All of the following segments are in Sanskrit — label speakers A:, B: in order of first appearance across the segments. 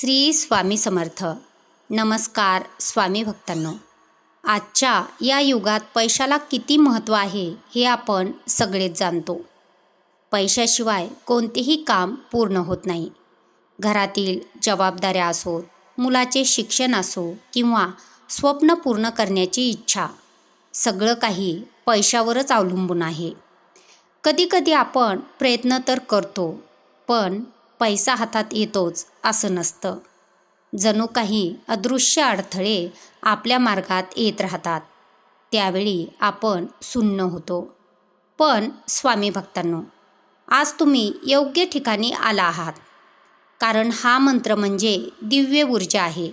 A: श्री स्वामी समर्थ. नमस्कार स्वामी भक्तांनो. आजच्या या युगात पैशाला किती महत्त्व आहे हे आपण सगळेच जाणतो. पैशाशिवाय कोणतेही काम पूर्ण होत नाही. घरातील जबाबदाऱ्या असोत मुलाचे शिक्षण असो किंवा स्वप्न पूर्ण करण्याची इच्छा सगळं काही पैशावरच अवलंबून आहे. कधीकधी आपण प्रयत्न तर करतो पण पैसा हातात येतोच असं नसतं. जणू काही अदृश्य अडथळे आपल्या मार्गात येत राहतात. त्यावेळी आपण सुन्न होतो. पण स्वामी भक्तांनो आज तुम्ही योग्य ठिकाणी आला आहात. कारण हा मंत्र म्हणजे दिव्य ऊर्जा आहे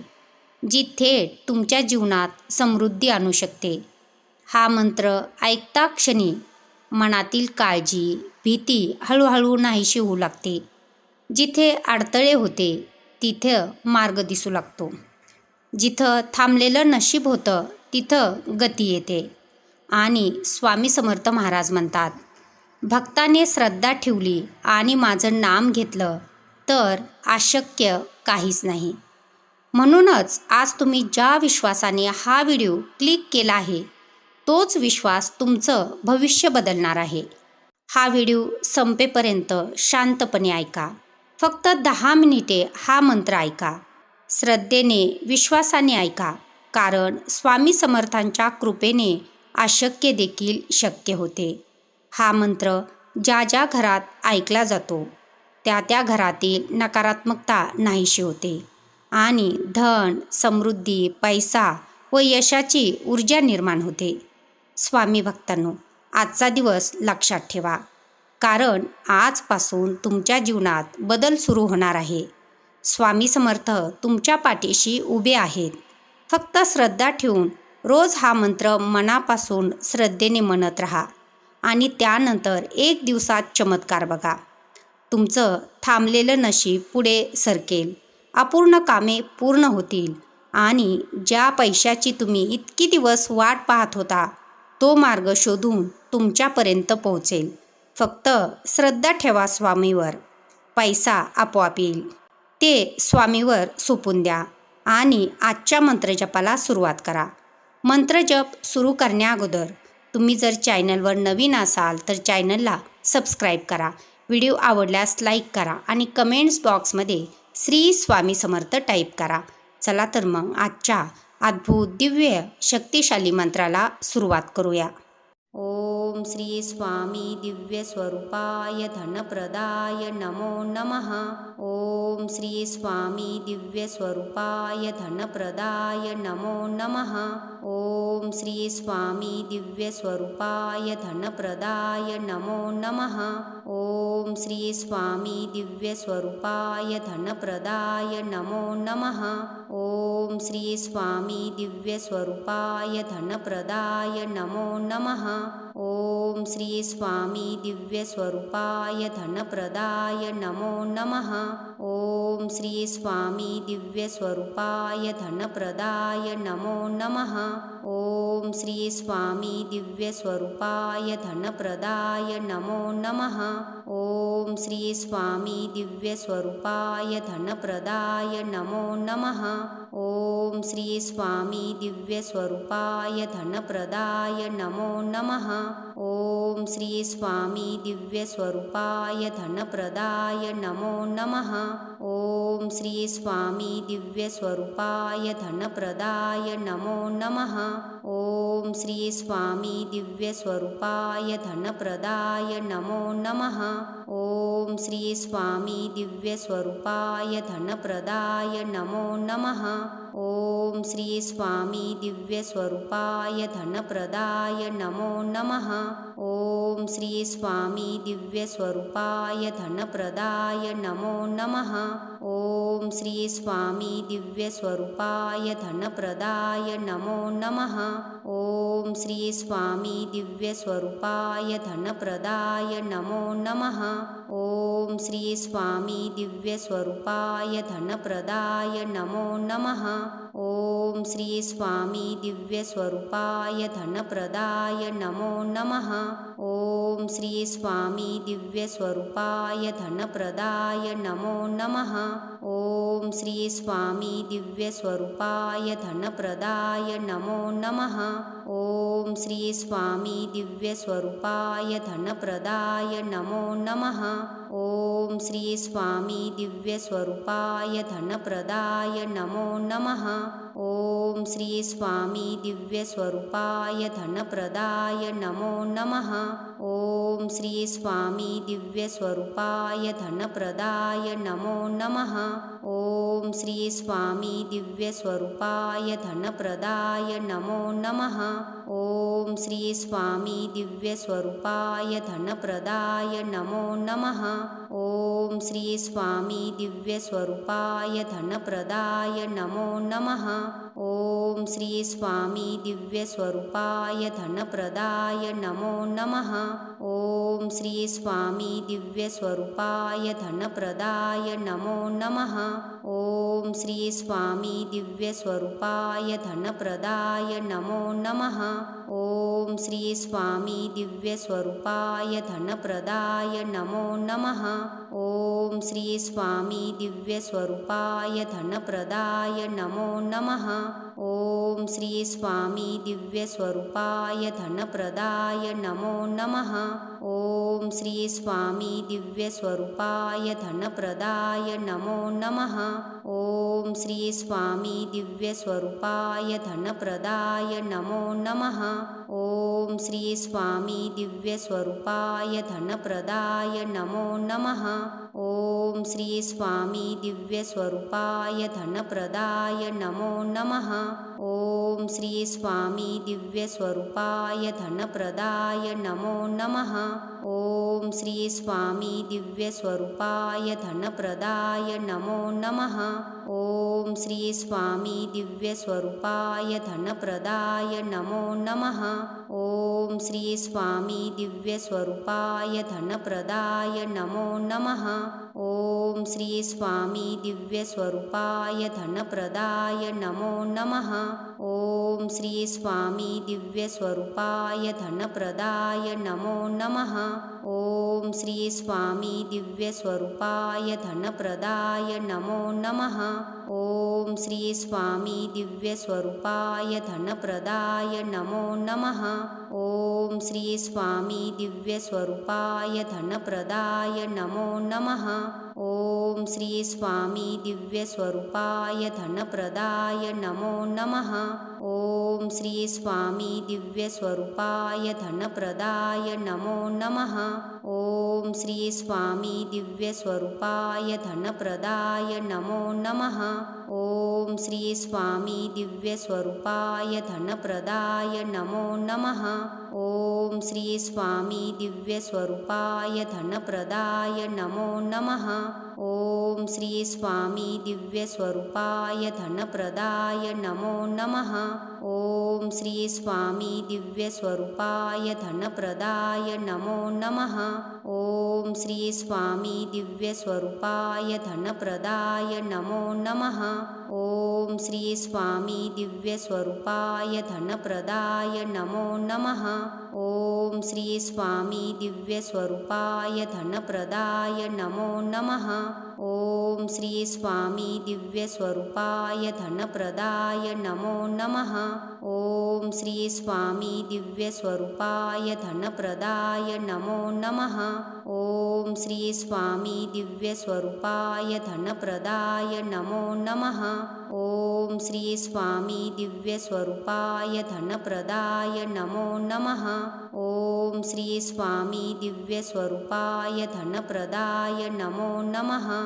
A: जी थेट तुमच्या जीवनात समृद्धी आणू शकते. हा मंत्र ऐकता क्षणी मनातील काळजी भीती हळूहळू नाहीशी होऊ लागते. जिथे अडथळे होते तिथं मार्ग दिसू लागतो. जिथं थांबलेलं नशीब होतं तिथं गती येते. आणि स्वामी समर्थ महाराज म्हणतात भक्ताने श्रद्धा ठेवली आणि माझं नाम घेतलं तर अशक्य काहीच नाही. म्हणूनच आज तुम्ही ज्या विश्वासाने हा व्हिडिओ क्लिक केला आहे तोच विश्वास तुमचं भविष्य बदलणार आहे. हा व्हिडिओ संपेपर्यंत शांतपणे ऐका. फक्त दहा मिनिटे हा मंत्र ऐका. श्रद्धेने विश्वासाने ऐका कारण स्वामी समर्थांच्या कृपेने अशक्य देखील शक्य होते. हा मंत्र ज्या ज्या घरात ऐकला जातो त्या त्या घरातील नकारात्मकता नाहीशी होते आणि धन समृद्धी पैसा व यशाची ऊर्जा निर्माण होते. स्वामी भक्तांनो आजचा दिवस लक्षात ठेवा. कारण आजपासून तुमच्या जीवनात बदल सुरू होणार आहे. स्वामी समर्थ तुमच्या पाठीशी उभे आहेत. फक्त श्रद्धा ठेवून रोज हा मंत्र मनापासून श्रद्धेने म्हणत राहा आणि त्यानंतर एक दिवसात चमत्कार बघा. तुमचं थांबलेलं नशीब पुढे सरकेल. अपूर्ण कामे पूर्ण होतील आणि ज्या पैशाची तुम्ही इतकी दिवस वाट पाहत होता तो मार्ग शोधून तुमच्यापर्यंत पोहोचेल. फक्त श्रद्धा ठेवा स्वामीवर. पैसा आपोआप येईल. ते स्वामीवर सोपून द्या आणि आजच्या मंत्रजपाला सुरुवात करा. मंत्रजप सुरू करण्याअगोदर तुम्ही जर चॅनलवर नवीन असाल तर चॅनलला सबस्क्राईब करा. व्हिडिओ आवडल्यास लाईक करा आणि कमेंट्स बॉक्समध्ये श्री स्वामी समर्थ टाईप करा. चला तर मग आजच्या अद्भुत दिव्य शक्तिशाली मंत्राला सुरुवात करूया. ओम श्री स्वामी दिव्य स्वरूपाय धनप्रदाय नमो नमः। ओम श्री स्वामी दिव्य स्वरूपाय धनप्रदाय नमो नमः। ओम श्री स्वामी दिव्य स्वरूपाय धनप्रदाय नमो नमः ओम श्री स्वामी दिव्य स्वरूपाय धनप्रदाय नमो नमः। ओम श्री स्वामी दिव्य स्वरूपाय धनप्रदाय नमो नमः ओम श्री स्वामी दिव्य स्वरूपाय धनप्रदाय नमो नमः। ओम श्री स्वामी दिव्य स्वरूपाय धनप्रदाय नमो नमः। ओम श्री स्वामी दिव्य स्वरूपाय धनप्रदाय नमो नमः ओम श्री स्वामी दिव्य स्वरूपाय धनप्रदाय नमो नमः। ओम श्री स्वामी दिव्य स्वरूपाय धनप्रदाय नमो नमः। ओम श्री स्वामी दिव्य स्वरूपाय धनप्रदाय नमो नमः स्वामी दिव्य स्वरूपाय धनप्रदाय नमो नमः। ओम श्री स्वामी दिव्य स्वरूपाय धनप्रदाय नमो नमः। ओम श्री स्वामी दिव्य स्वरूपाय धनप्रदाय नमो नमः ओम श्री स्वामी दिव्य स्वरूपाय धनप्रदाय नमो नमः। ओम श्री स्वामी दिव्य स्वरूपाय धनप्रदाय नमो नमः। ओम श्री स्वामी दिव्य स्वरूपाय धनप्रदाय नमो नमः ओम श्री स्वामी दिव्य स्वरूपाय धनप्रदाय नमो नमः। ओम श्री स्वामी दिव्य स्वरूपाय धनप्रदाय नमो नमः ॐ श्री स्वामी दिव्यस्वरूपाय धनप्रदाय नमो नमः। ॐ श्री स्वामी दिव्यस्वरूपाय धनप्रदाय नमो नमः। ॐ श्री स्वामी दिव्यस्वरूपाय धनप्रदाय नमो नमः ॐ श्री स्वामी दिव्यस्वरूपाय धनप्रदाय नमो नमः। ॐ श्री स्वामी दिव्यस्वरूपाय धनप्रदाय नमो नमः। ॐ श्री स्वामी दिव्यस्वरूपाय धनप्रदाय नमो नमः स्वामी दिव्यस्वरूपाय धनप्रदाय नमो नमः। ॐ श्री स्वामी दिव्यस्वरूपाय धनप्रदाय नमो नमः। ॐ श्री स्वामी दिव्यस्वरूपाय धनप्रदाय नमो नमः। ॐ श्री स्वामी दिव्यस्वरूपाय धनप्रदाय नमो नमः ॐ श्री स्वामी दिव्यस्वरूपाय धनप्रदाय नमो नमः। ॐ श्री स्वामी दिव्यस्वरूपाय धनप्रदाय नमो नमः। ॐ श्री स्वामी दिव्यस्वरूपाय धनप्रदाय नमो नमः। ॐ श्री स्वामी दिव्यस्वरूपाय धनप्रदाय नमो नमः ॐ श्री स्वामी दिव्यस्वरूपाय धनप्रदाय नमो नमः। ॐ श्री स्वामी दिव्यस्वरूपाय धनप्रदाय नमो नमः ॐ श्री स्वामी दिव्यस्वरूपाय धनप्रदाय नमो नमः। ॐ श्री स्वामी दिव्यस्वरूपाय धनप्रदाय नमो नमः। ॐ श्री स्वामी दिव्यस्वरूपाय धनप्रदाय नमो नमः ॐ श्री स्वामी दिव्यस्वरूपाय धनप्रदाय नमो नमः। ॐ श्री स्वामी दिव्यस्वरूपाय धनप्रदाय नमो नमः। ॐ श्री स्वामी दिव्यस्वरूपाय धनप्रदाय नमो नमः ॐ श्री स्वामी दिव्यस्वरूपाय धनप्रदाय नमो नमः। ॐ श्री स्वामी दिव्यस्वरूपाय धनप्रदाय नमो नमः ॐ श्री स्वामी दिव्यस्वरूपाय धनप्रदाय नमो नमः। ॐ श्री स्वामी दिव्यस्वरूपाय धनप्रदाय नमो नमः। ॐ श्री स्वामी दिव्यस्वरूपाय धनप्रदाय नमो नमः ॐ श्री स्वामी दिव्यस्वरूपाय धनप्रदाय नमो नमः। ॐ श्री स्वामी दिव्यस्वरूपाय धनप्रदाय नमो नमः। ॐ श्री स्वामी दिव्यस्वरूपाय धनप्रदाय नमो नमः ॐ श्री स्वामी दिव्यस्वरूपाय धनप्रदाय नमो नमः। ॐ श्री स्वामी दिव्यस्वरूपाय धनप्रदाय नमो नमः। ॐ श्री स्वामी दिव्यस्वरूपाय धनप्रदाय नमो नमः ॐ श्री स्वामी दिव्यस्वरूपाय धनप्रदाय नमो नमः। ॐ श्री स्वामी दिव्यस्वरूपाय धनप्रदाय नमो नमः। ॐ श्री स्वामी दिव्यस्वरूपाय धनप्रदाय नमो नमः। ॐ श्री स्वामी दिव्यस्वरूपाय धनप्रदाय नमो नमः। ॐ श्री स्वामी दिव्यस्वरूपाय धनप्रदाय नमो नमः ॐ श्री दिव्यस्वरूपाय धनप्रदाय नमो नमः स्वामी दिव्यस्वरूपाय धनप्रदाय नमो नमः। ॐ श्री स्वामी दिव्यस्वरूपाय धनप्रदाय नमो नमः। ॐ श्री स्वामी दिव्यस्वरूपाय धनप्रदाय नमो नमः। ॐ श्री स्वामी दिव्यस्वरूपाय धनप्रदाय नमो नमः। ॐ श्री स्वामी दिव्यस्वरूपाय धनप्रदाय नमो नमः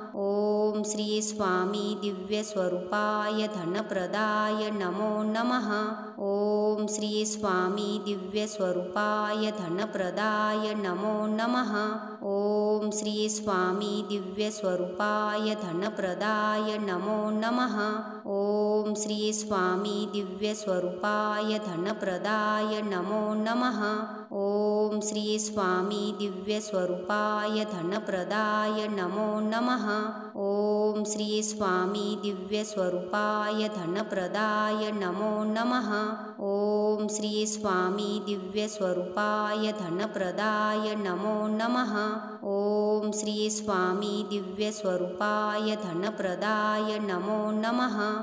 A: स्वामी दिव्यस्वरूपाय धनप्रदाय नमो नमः। ॐ श्री स्वामी दिव्यस्वरूपाय धनप्रदाय नमो नमः। ॐ श्री स्वामी दिव्यस्वरूपाय धनप्रदाय नमो नमः। ॐ श्री स्वामी दिव्यस्वरूपाय धनप्रदाय नमो नमः। ॐ श्री स्वामी दिव्यस्वरूपाय धनप्रदाय नमो नमः ॐ श्री स्वामी दिव्यस्वरूपाय धनप्रदाय नमो नमः। ॐ श्री स्वामी दिव्यस्वरूपाय धनप्रदाय नमो नमः। ॐ श्री स्वामी दिव्यस्वरूपाय धनप्रदाय नमो नमः